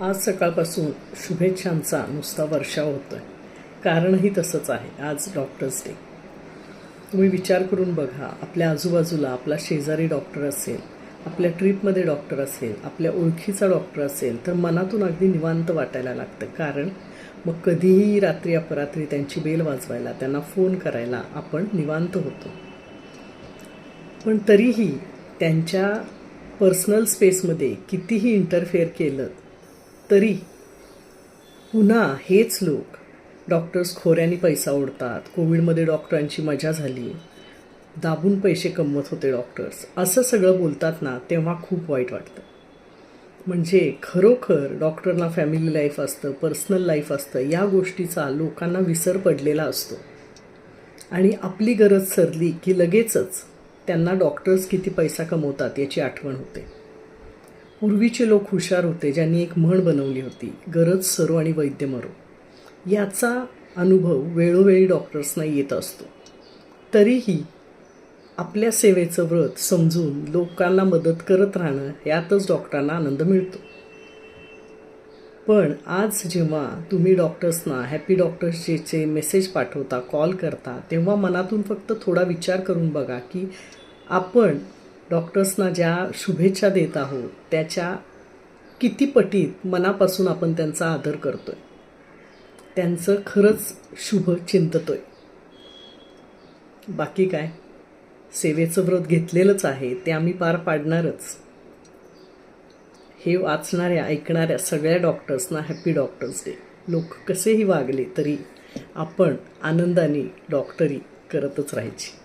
आज सकाळपासून शुभेच्छांचा नुसता वर्षाव होतो आहे कारणही तसंच आहे. आज डॉक्टर्स डे तुम्ही विचार करून बघा आपल्या आजूबाजूला आपला शेजारी डॉक्टर असेल आपल्या ट्रीपमध्ये डॉक्टर असेल आपल्या ओळखीचा डॉक्टर असेल तर मनातून अगदी निवांत वाटायला लागतं. कारण मग कधीही रात्री अपरात्री त्यांची बेल वाजवायला त्यांना फोन करायला आपण निवांत होतो. पण तरीही त्यांच्या पर्सनल स्पेसमध्ये कितीही इंटरफेअर केलं तरी पुन्हा हेच लोक डॉक्टर्स खोऱ्याने पैसा ओढतात. कोविडमध्ये डॉक्टरांची मजा झाली. दाबून पैसे कमवत होते डॉक्टर्स असं सगळं बोलतात ना तेव्हा खूप वाईट वाटतं. म्हणजे खरोखर डॉक्टरना फॅमिली लाईफ असतं पर्सनल लाईफ असतं या गोष्टीचा लोकांना विसर पडलेला असतो. आणि आपली गरज सरली की लगेचच त्यांना डॉक्टर्स किती पैसा कमवतात याची आठवण होते. पूर्वीचे लोक हुशार होते ज्यांनी एक म्हण बनवली होती गरज सरो आणि वैद्य मरो. याचा अनुभव वेळोवेळी डॉक्टर्सना येत असतो. तरीही आपल्या सेवेचं व्रत समजून लोकांना मदत करत राहणं यातच डॉक्टरांना आनंद मिळतो. पण आज जेव्हा तुम्ही डॉक्टर्सना हॅपी डॉक्टर्स डेचे मेसेज पाठवता कॉल करता तेव्हा मनातून फक्त थोडा विचार करून बघा की आपण डॉक्टर्सना ज्या शुभेच्छा देत आहोत त्याच्या किती पटीत मनापासून आपण त्यांचा आदर करतोय. त्यांचं खरंच शुभ चिंततोय. बाकी काय? सेवेचं व्रत घेतलेलंच आहे ते आम्ही पार पाडणारच. हे वाचणाऱ्या ऐकणाऱ्या सगळ्या डॉक्टर्सना हॅपी डॉक्टर्स डे. लोक कसेही वागले तरी आपण आनंदाने डॉक्टरी करतच राहायची.